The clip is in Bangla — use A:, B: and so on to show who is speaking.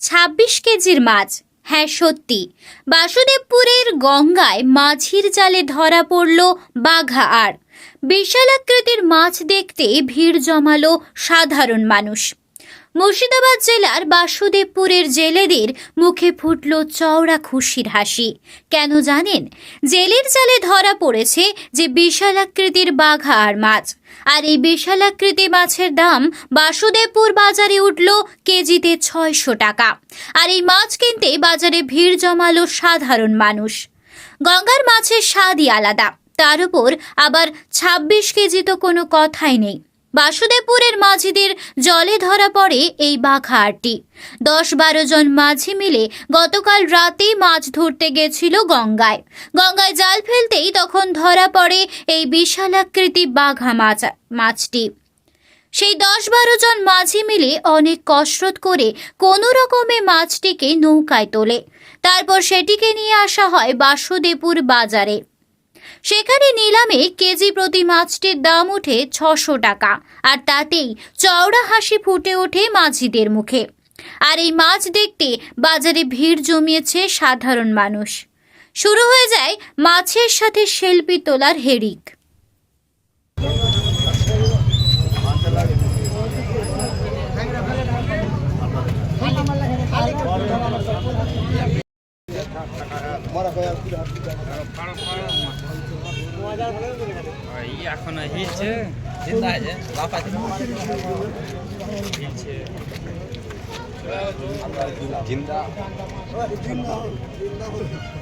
A: ছাব্বিশ কেজির মাছ। হ্যাঁ সত্যি। বাসুদেবপুরের গঙ্গায় মাঝির জালে ধরা পড়ল বাঘা আর। বিশালাকৃতির মাছ দেখতে ভিড় জমালো সাধারণ মানুষ। মুর্শিদাবাদ জেলার বাসুদেবপুরের জেলেদের মুখে ফুটল চওড়া খুশির হাসি। কেন জানেন? জেলের জালে ধরা পড়েছে যে বিশালাকৃতির বাঘা আর মাছ। আর এই বিশালাকৃতি মাছের দাম বাসুদেবপুর বাজারে উঠল কেজিতে ছয়শো টাকা। আর এই মাছ কিনতে বাজারে ভিড় জমালো সাধারণ মানুষ। গঙ্গার মাছের স্বাদই আলাদা। তার উপর আবার ছাব্বিশ কেজি তো কোনো কথাই নেই। বাসুদেবপুরের মাঝিদের জলে ধরা পড়ে এই বাঘাটি দশ বারো জন মাঝি মিলে গতকাল রাতে মাছ ধরতে গেছিল গঙ্গায়। গঙ্গায় জাল ফেলতেই তখন ধরা পড়ে এই বিশালাকৃতি বাঘা মাছ মাছটি। সেই দশ বারো জন মাঝি মিলে অনেক কসরত করে কোনো রকমে মাছটিকে নৌকায় তোলে। তারপর সেটিকে নিয়ে আসা হয় বাসুদেবপুর বাজারে। সেখানে নিলামে কেজি প্রতি মাছটির দাম ওঠে ছশো টাকা, আর তাতেই চওড়া হাসি ফুটে ওঠে মাঝিদের মুখে। আর এই মাছ দেখতে বাজারে ভিড় জমিয়েছে সাধারণ মানুষ। শুরু হয়ে যায় মাছের সাথে সেলফি তোলার হেরিক।
B: એ આખોનો હિલ છે. જિંદા છે. બાપા હિલ
C: છે. જિંદા. જિંદા.